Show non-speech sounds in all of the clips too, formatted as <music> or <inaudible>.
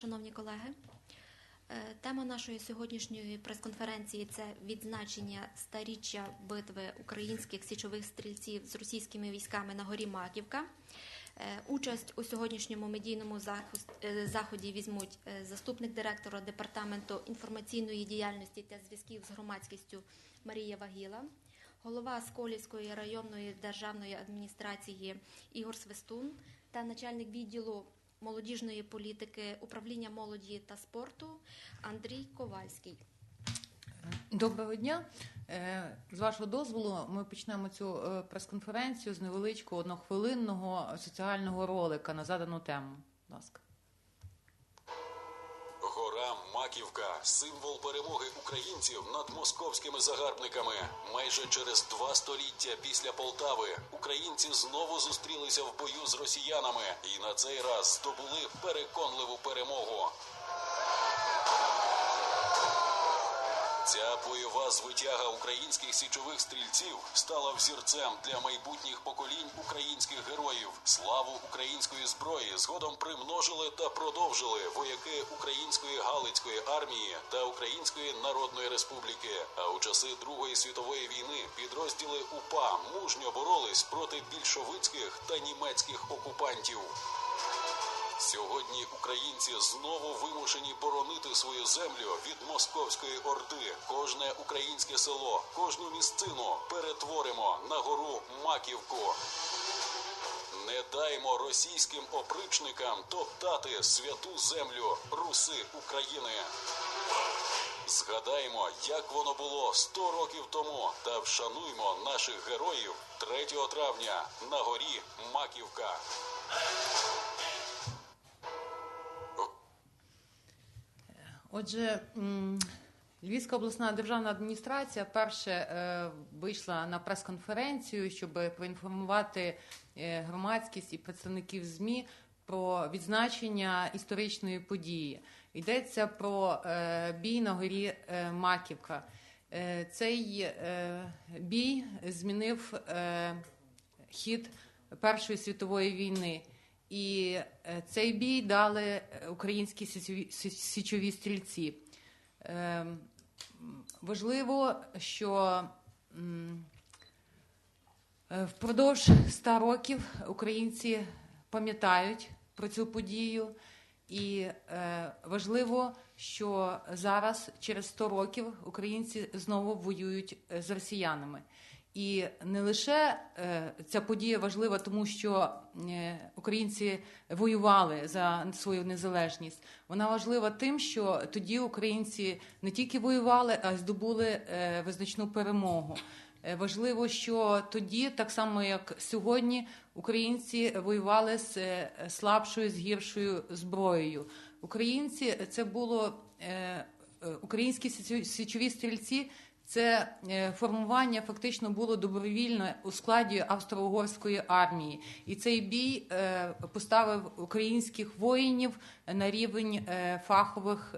Шановні колеги, е, тема нашої сьогоднішньої прес-конференції це відзначення старіччя битви українських січових стрільців з російськими військами на горі Маківка. Е, Участь у сьогоднішньому медійному е, заході візьмуть заступник директора департаменту інформаційної діяльності та зв'язків з громадськістю Марія Вагіла, голова Сколівської районної державної адміністрації Ігор Свистун та начальник відділу молодіжної політики управління молоді та спорту Андрій Ковальський. Доброго дня. Е, З вашого дозволу, ми почнемо цю е, прес-конференцію з невеличкого однохвилинного соціального ролика на задану тему. Будь ласка. Гора Маківка символ перемоги українців над московськими загарбниками. Майже через два століття після Полтави українці знову зустрілися в бою з росіянами і на цей раз здобули переконливу перемогу. Ця бойова звитяга українських січових стрільців стала взірцем для майбутніх поколінь українських героїв. Славу української зброї згодом примножили та продовжили вояки Української Галицької армії та Української Народної Республіки. А у часи Другої світової війни підрозділи УПА мужньо боролись проти більшовицьких та німецьких окупантів. Сьогодні українці знову вимушені боронити свою землю від московської орди. Кожне українське село, кожну місцину перетворимо на гору Маківку. Не даймо російським опричникам топтати святу землю Руси України. Згадаймо, як воно було 100 років тому, та вшануймо наших героїв 3 травня на горі Маківка. Отже, Львівська обласна державна адміністрація перше е, вийшла на прес-конференцію, щоб проінформувати е, громадськість і представників ЗМІ про відзначення історичної події. Йдеться про е, бій на горі Маківка. Цей бій змінив хід Першої світової війни. І е, цей бій дали е, українські січові, стрільці. Е, Важливо, що е, впродовж ста років українці пам'ятають про цю подію, і важливо, що зараз, через 100 років, українці знову воюють з росіянами. І не лише е, ця подія важлива, тому що е, українці воювали за свою незалежність. Вона важлива тим, що тоді українці не тільки воювали, а й здобули е, визначну перемогу. Важливо, що тоді, так само як сьогодні, українці воювали з слабшою, з гіршою зброєю. Українці це було українські січо- січові стрільці. Це е, формування фактично було добровільне у складі австро-угорської армії, і цей бій е, поставив українських воїнів на рівень е, фахових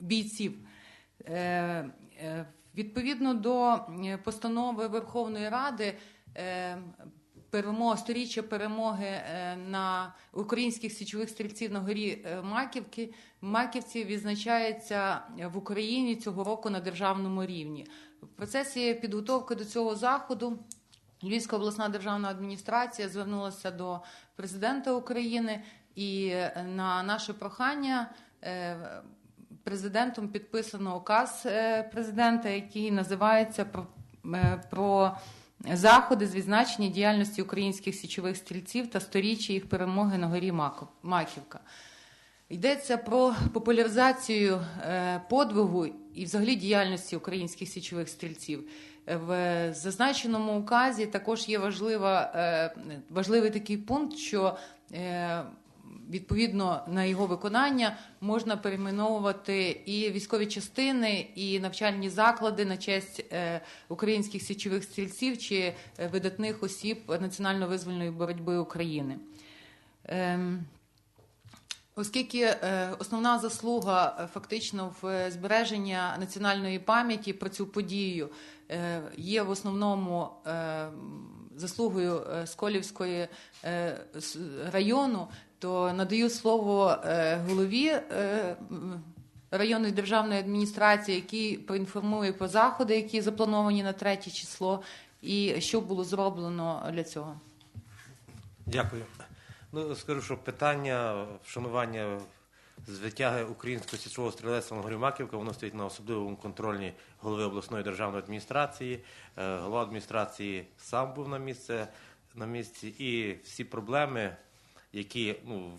бійців. Відповідно до постанови Верховної Ради. Е, сторіччя перемоги е, на українських січових стрільців на горі е, Маківки Маківці відзначається в Україні цього року на державному рівні. В процесі підготовки до цього заходу Львівська обласна державна адміністрація звернулася до президента України і е, на наше прохання. Президентом підписано указ президента, який називається про заходи з відзначення діяльності українських січових стрільців та сторіччя їх перемоги на горі Маківка. Йдеться про популяризацію е, подвигу і взагалі діяльності українських січових стрільців. Е, В зазначеному указі також є важлива, е, важливий такий пункт, що відповідно на його виконання можна перейменовувати і військові частини, і навчальні заклади на честь е, українських січових стрільців чи е, видатних осіб національно-визвольної боротьби України. Ем, Оскільки е, основна заслуга фактично в збереженні національної пам'яті про цю подію є в основному заслугою Сколівської району, то надаю слово е, голові е, районної державної адміністрації, який поінформує про заходи, які заплановані на третє число, і що було зроблено для цього. Дякую. Ну, скажу, що питання вшанування звитяги українського січового стрілецтва на Маківка, воно стоїть на особливому контролі голови обласної державної адміністрації. Е, Голова адміністрації сам був на місце на місці, і всі проблеми, які ну,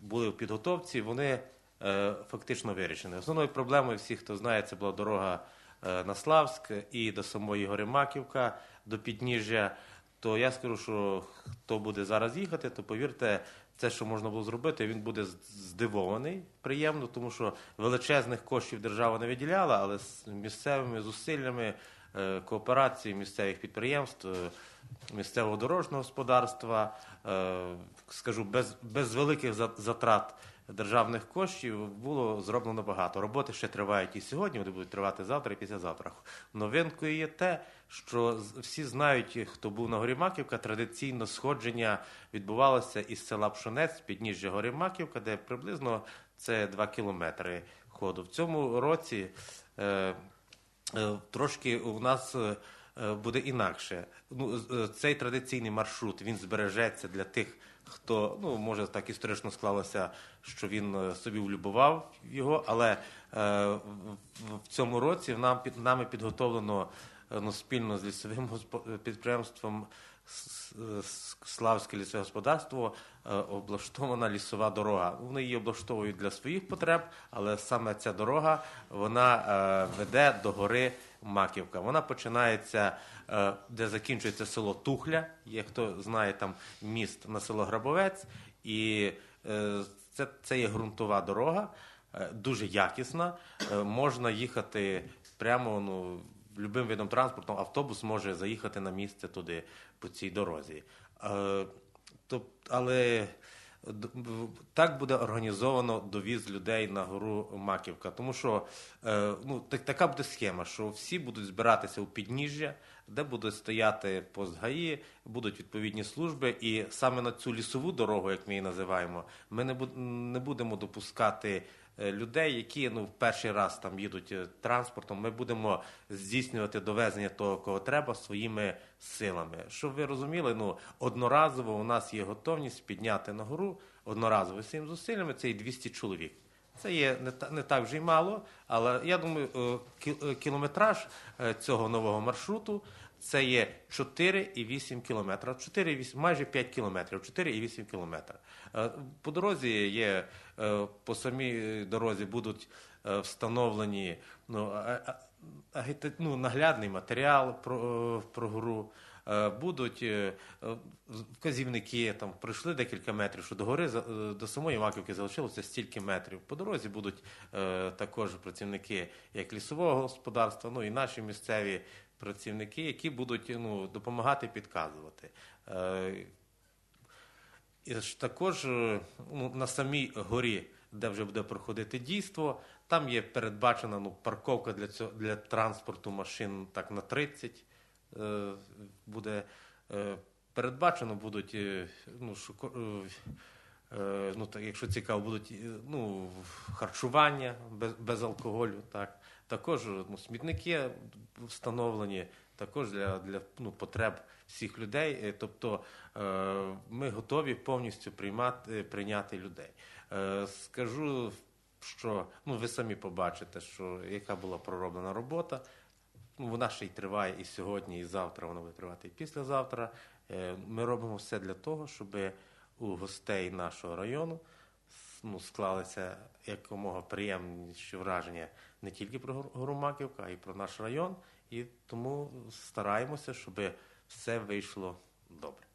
були в підготовці, вони е, фактично вирішені. Основною проблемою всіх, хто знає, це була дорога е, на Славськ і до самої гори Маківка, до підніжжя то я скажу, що хто буде зараз їхати, то повірте, це, що можна було зробити, він буде здивований приємно, тому що величезних коштів держава не виділяла, але з місцевими зусиллями кооперації місцевих підприємств, е, місцевого дорожнього господарства, е, скажу, без, без великих за- затрат державних коштів було зроблено багато. Роботи ще тривають і сьогодні, вони будуть тривати завтра і післязавтра. Новинкою є те, що всі знають, хто був на горі Маківка, традиційно сходження відбувалося із села Пшонець, підніжжя гори Маківка, де приблизно це 2 кілометри ходу. В цьому році е, е, трошки у нас е, е, буде інакше. Ну, е, цей традиційний маршрут він збережеться для тих, хто ну може так історично склалося, що він е, собі влюбував його, але е, в, цьому році нам нами підготовлено е, ну, спільно з лісовим підприємством Славське лісове господарство е, облаштована лісова дорога. Вони її облаштовують для своїх потреб, але саме ця дорога вона е, веде до гори Маківка. Вона починається, е, де закінчується село Тухля. Є хто знає там міст на село Грабовець, і це, це є ґрунтова дорога, дуже якісна. Можна їхати прямо ну, любим видом транспорту. Автобус може заїхати на місце туди по цій дорозі. Е, але так буде організовано довіз людей на гору Маківка. Тому що е, ну, так, така буде схема, що всі будуть збиратися у підніжжя, де буде стояти пост ГАІ, будуть відповідні служби, і саме на цю лісову дорогу, як ми її називаємо, ми не, буд- не будемо допускати людей, які ну, в перший раз там їдуть е, транспортом. Ми будемо здійснювати довезення того, кого треба, своїми силами. Щоб ви розуміли, ну одноразово у нас є готовність підняти на гору одноразово своїми зусиллями. Це і 200 чоловік. Це є не, та- не так вже й мало, але я думаю, е, е, кілометраж е, цього нового маршруту це є 4,8 кілометра. 4,8, майже 5 кілометрів, 4,8 кілометра. Е, По дорозі є, е, по самій дорозі будуть е, встановлені ну, агіта- ну, наглядний матеріал про, про гру. Е, Будуть вказівники, там пройшли декілька метрів, що до гори до самої Маківки залишилося стільки метрів. По дорозі будуть також працівники як лісового господарства, ну і наші місцеві працівники, які будуть ну, допомагати підказувати. Е, і також е, ну, на самій горі, де вже буде проходити дійство, там є передбачена ну, парковка для цього для транспорту машин так на 30. Е, буде передбачено, будуть ну, шуко- ну, так, якщо цікаво, будуть ну, харчування без, без алкоголю. Так. Також ну, смітники встановлені, також для, для ну, потреб всіх людей. Е, Тобто е, ми готові повністю приймати, прийняти людей. Е, Скажу, що ну, ви самі побачите, що яка була пророблена робота. Ну, вона ще й триває і сьогодні, і завтра, вона буде тривати і післязавтра. Ми робимо все для того, щоб у гостей нашого району ну, склалися якомога приємніші враження не тільки про Гор- Гору Маківка, а й про наш район. І тому стараємося, щоб все вийшло добре.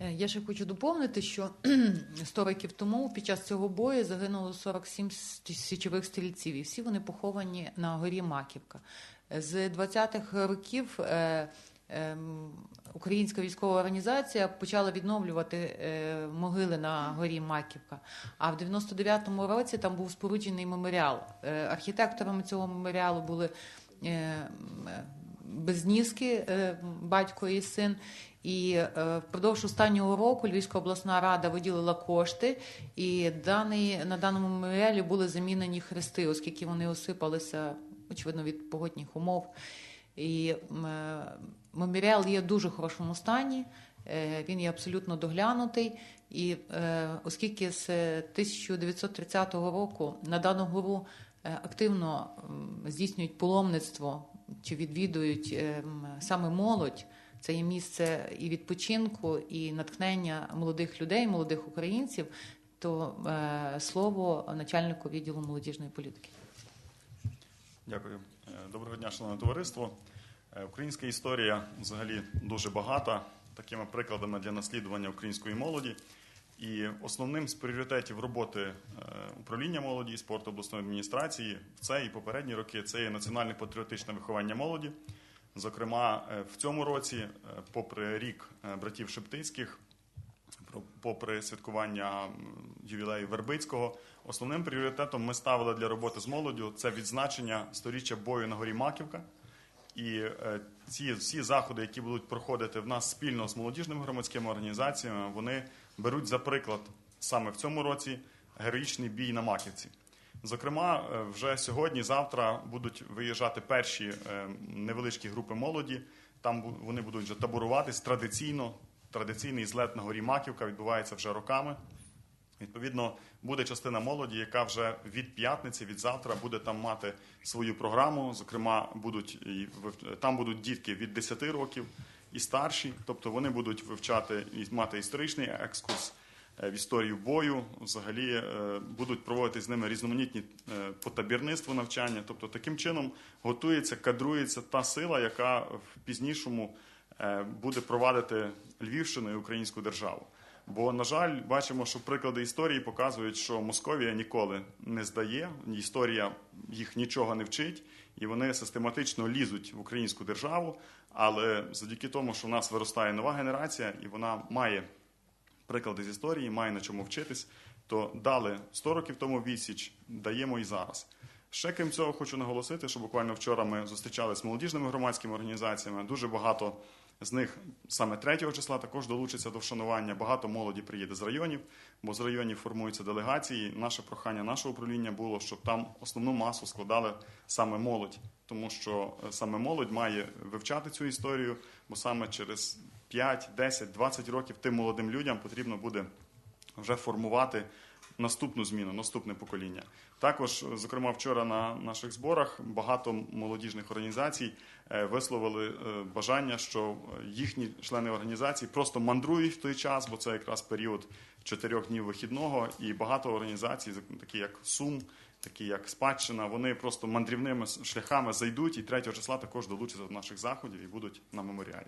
Е, Я ще хочу доповнити, що <clears throat> 100 років тому під час цього бою загинуло 47 с- січових стрільців, і всі вони поховані на горі Маківка. З 20-х років е, Українська військова організація почала відновлювати е, могили на горі Маківка. А в 99-му році там був споруджений меморіал. Е, архітекторами цього меморіалу були е, Безніски, е, батько і син. І впродовж останнього року Львівська обласна рада виділила кошти, і даний, на даному меморіалі були замінені хрести, оскільки вони осипалися, очевидно, від погодних умов. І меморіал є в дуже хорошому стані, е, він є абсолютно доглянутий. І е, оскільки з 1930 року на дану гору е, активно здійснюють паломництво чи відвідують саме молодь, це є місце і відпочинку, і натхнення молодих людей, молодих українців, то слово начальнику відділу молодіжної політики. Дякую. Доброго дня, шановне товариство. Е, Українська історія взагалі дуже багата такими прикладами для наслідування української молоді. І основним з пріоритетів роботи е, управління молоді і спорту обласної адміністрації в цей і попередні роки це є національне патріотичне виховання молоді. Зокрема, е, в цьому році, попри рік братів Шептицьких, попри святкування ювілею Вербицького, основним пріоритетом ми ставили для роботи з молоддю це відзначення сторіччя бою на горі Маківка. І е, ці всі заходи, які будуть проходити в нас спільно з молодіжними громадськими організаціями, вони беруть за приклад саме в цьому році героїчний бій на Маківці. Зокрема, е, вже сьогодні, завтра будуть виїжджати перші е, невеличкі групи молоді. Там вони будуть вже таборуватись традиційно. Традиційний злет на горі Маківка відбувається вже роками. Відповідно, буде частина молоді, яка вже від п'ятниці, від завтра буде там мати свою програму. Зокрема, будуть там будуть дітки від 10 років і старші, тобто вони будуть вивчати і мати історичний екскурс е, в історію бою. Взагалі е, будуть проводити з ними різноманітні е, по табірництву навчання. Тобто, таким чином готується, кадрується та сила, яка в пізнішому буде провадити Львівщину і українську державу. Бо, на жаль, бачимо, що приклади історії показують, що Московія ніколи не здає, історія їх нічого не вчить, і вони систематично лізуть в українську державу. Але завдяки тому, що в нас виростає нова генерація, і вона має приклади з історії, має на чому вчитись, то дали 100 років тому відсіч, даємо і зараз. Ще крім цього, хочу наголосити, що буквально вчора ми зустрічалися з молодіжними громадськими організаціями. Дуже багато з них саме 3 числа також долучаться до вшанування. Багато молоді приїде з районів, бо з районів формуються делегації. Наше прохання нашого управління було, щоб там основну масу складали саме молодь, тому що е, саме молодь має вивчати цю історію, бо саме через 5, 10, 20 років тим молодим людям потрібно буде вже формувати наступну зміну, наступне покоління. Також, зокрема, вчора на наших зборах багато молодіжних організацій е, висловили е, бажання, що їхні члени організацій просто мандрують в той час, бо це якраз період чотирьох днів вихідного, і багато організацій, такі як Сум, такі як Спадщина, вони просто мандрівними шляхами зайдуть і 3 числа також долучаться до наших заходів і будуть на меморіалі.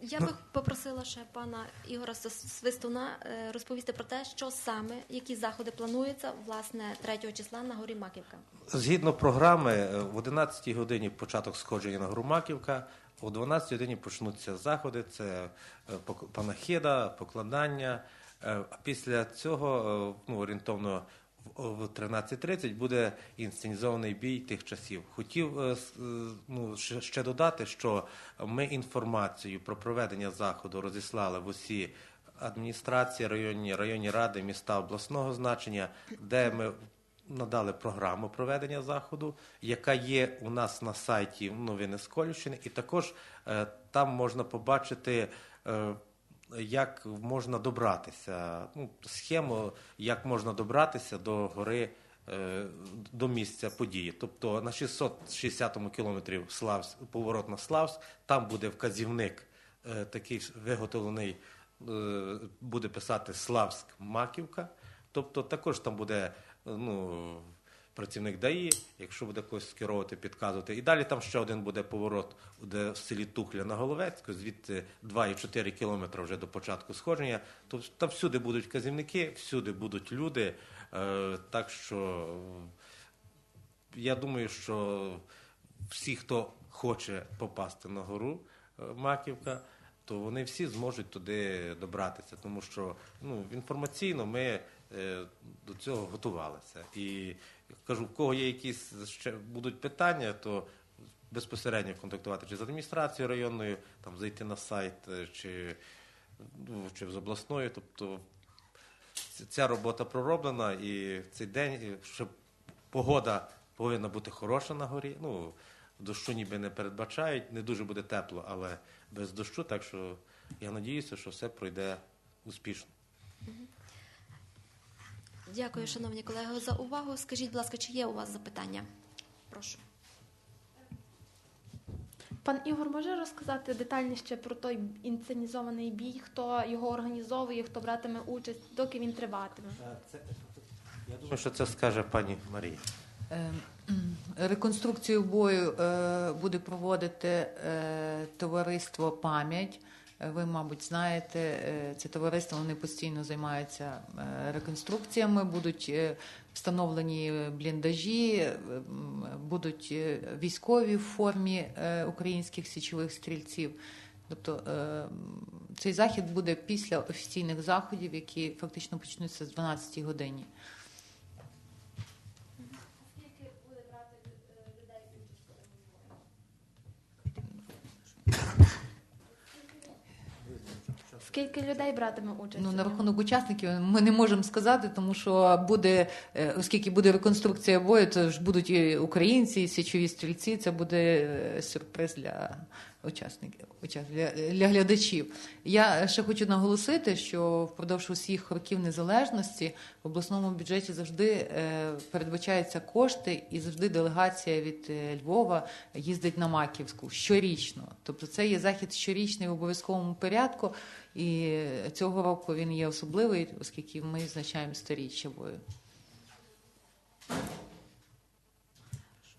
Я би попросила ще пана Ігора Свистуна е, розповісти про те, що саме, які заходи плануються власне 3 числа на горі Маківка. Згідно програми, е, в 11 годині початок сходження на гору Маківка, о 12 годині почнуться заходи. Це е, панахида, покладання. А після цього, ну, орієнтовно в в 13.30 буде інсценізований бій тих часів. Хотів е, е, ну, ще- ще додати, що ми інформацію про проведення заходу розіслали в усі адміністрації, районні, районні ради, міста обласного значення, де ми надали програму проведення заходу, яка є у нас на сайті новини з Колівщини, і також е, там можна побачити. Як можна добратися, ну, схему, як можна добратися до гори, е, до місця події. Тобто на 660 кілометрів Славс, поворот на Славс, там буде вказівник е, такий виготовлений, е, буде писати Славськ Маківка. Тобто також там буде ну, працівник ДАІ, якщо буде когось скеровувати, підказувати. І далі там ще один буде поворот, де в селі Тухля на Головецьку, звідти 2,4 кілометри вже до початку сходження. Тобто там всюди будуть казівники, всюди будуть люди. Е, так що я думаю, що всі, хто хоче попасти на гору е, Маківка, то вони всі зможуть туди добратися, тому що ну, інформаційно ми е, до цього готувалися. І кажу, в кого є якісь ще будуть питання, то безпосередньо контактувати чи з адміністрацією районною, там зайти на сайт, е, чи, ну, чи з обласною. Тобто ця робота пророблена, і цей день, ще погода повинна бути хороша на горі. Ну, дощу ніби не передбачають, не дуже буде тепло, але без дощу. Так що я надіюся, що все пройде успішно. Дякую, шановні колеги, за увагу. Скажіть, будь ласка, чи є у вас запитання? Прошу. Пан Ігор може розказати детальніше про той інсценізований бій, хто його організовує, хто братиме участь, доки він триватиме? Я думаю, що це скаже пані Марія. Е, Реконструкцію бою е, буде проводити е, товариство Пам'ять. Ви, мабуть, знаєте, е, це товариство вони постійно займаються е, реконструкціями, будуть е, встановлені бліндажі, будуть військові в формі українських січових стрільців. Тобто цей захід буде після офіційних заходів, які фактично почнуться з 12 годині. Скільки людей братиме участь? Ну, на рахунок учасників ми не можемо сказати, тому що буде, е, оскільки буде реконструкція бою, то ж будуть і українці, і січові стрільці. Це буде е, сюрприз для учасників, уча- для, для глядачів. Я ще хочу наголосити, що впродовж усіх років незалежності в обласному бюджеті завжди е, передбачаються кошти, і завжди делегація від е, Львова їздить на Маківську щорічно. Тобто це є захід щорічний в обов'язковому порядку. І цього року він є особливий, оскільки ми відзначаємо сторіччя бою.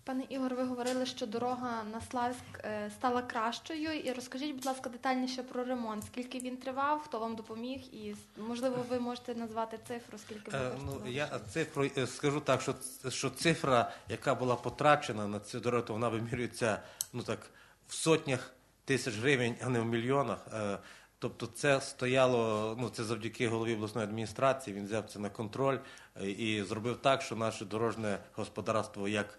Пане Ігор, ви говорили, що дорога на Славськ е, стала кращою. І розкажіть, будь ласка, детальніше про ремонт. Скільки він тривав, хто вам допоміг, і можливо ви можете назвати цифру, скільки Е, ну, я цифру е, скажу так, що, що цифра, яка була потрачена на цю дорогу, то вона вимірюється ну, так, в сотнях тисяч гривень, а не в мільйонах. Тобто це стояло, ну це завдяки голові обласної адміністрації. Він взяв це на контроль і зробив так, що наше дорожнє господарство, як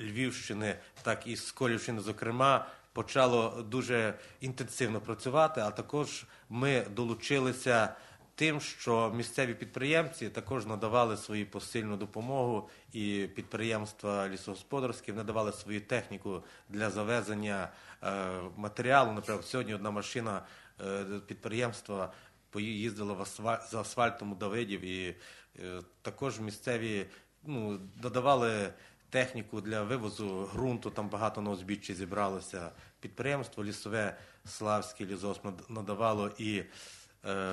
Львівщини, так і Сколівщини, зокрема, почало дуже інтенсивно працювати. А також ми долучилися тим, що місцеві підприємці також надавали свою посильну допомогу, і підприємства лісогосподарські надавали свою техніку для завезення е, матеріалу. Наприклад, сьогодні одна машина е, підприємства поїздила в асфаль- за асфальтом у Давидів, і е, також місцеві ну, додавали техніку для вивозу ґрунту, там багато на узбіччі зібралося. Підприємство лісове Славське лізос надавало і е,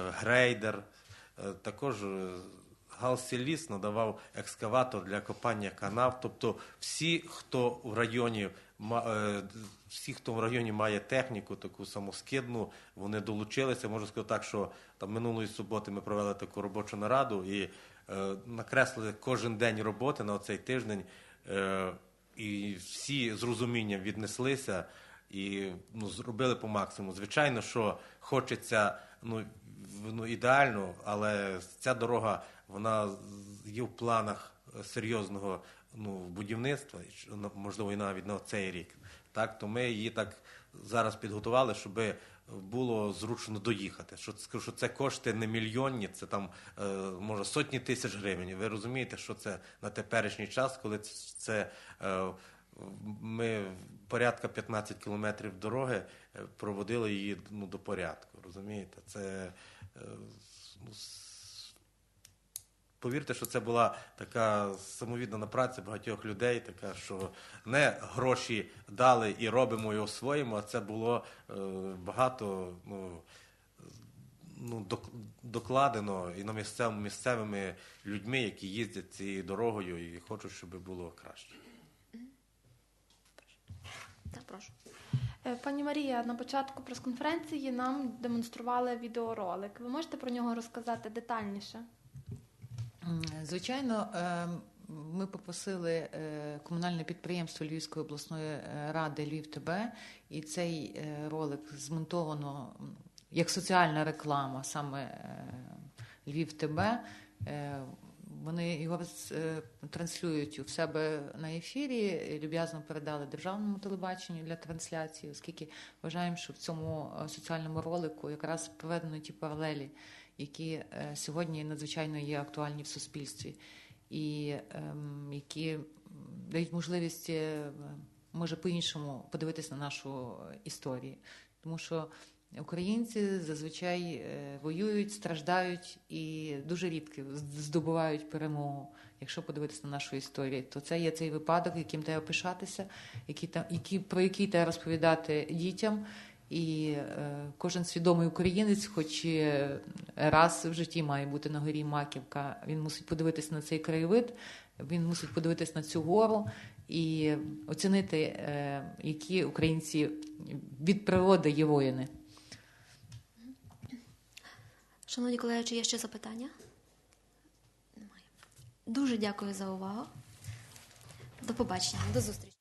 грейдер. Е, також е, Галсіліс надавав екскаватор для копання канав. Тобто всі, хто в районі е, всі, хто в районі має техніку, таку самоскидну, вони долучилися. Можу сказати так, що там минулої суботи ми провели таку робочу нараду і е, накреслили кожен день роботи на цей тиждень. Е, і всі з розумінням віднеслися і ну, зробили по максимуму. Звичайно, що хочеться ну, ну, ідеально, але ця дорога вона є в планах серйозного ну, будівництва, можливо, і навіть на цей рік. Так, то ми її так зараз підготували, щоб було зручно доїхати. Що, що це кошти не мільйонні, це там е, може сотні тисяч гривень. Ви розумієте, що це на теперішній час, коли це, е, ми порядка 15 кілометрів дороги е, проводили її ну, до порядку. Розумієте? Це ну, повірте, що це була така самовіддана праця багатьох людей, така, що не гроші дали і робимо і освоїмо, а це було е, багато ну, ну, докладено і на місцевому місцевими людьми, які їздять цією дорогою і хочуть, щоб було краще. Так, прошу. Е, Пані Марія, на початку прес-конференції нам демонстрували відеоролик. Ви можете про нього розказати детальніше? Звичайно, е, ми попросили е, комунальне підприємство Львівської обласної е, ради Львів ТБ, і цей ролик змонтовано як соціальна реклама, саме Львів ТБ. вони його транслюють у себе на ефірі, люб'язно передали державному телебаченню для трансляції, оскільки вважаємо, що в цьому соціальному ролику якраз проведено ті паралелі, які е, сьогодні надзвичайно є актуальні в суспільстві, і ем, які дають можливість е, може по-іншому подивитись на нашу історію. Тому що українці зазвичай е, воюють, страждають і дуже рідко здобувають перемогу. Якщо подивитися на нашу історію, то це є цей випадок, яким треба пишатися, який, та- який, про який треба розповідати дітям. І е, кожен свідомий українець, хоч раз в житті має бути на горі Маківка, він мусить подивитися на цей краєвид, він мусить подивитися на цю гору і оцінити, е, які українці від природи є воїни. Шановні колеги, чи є ще запитання? Немає. Дуже дякую за увагу. До побачення, до зустрічі.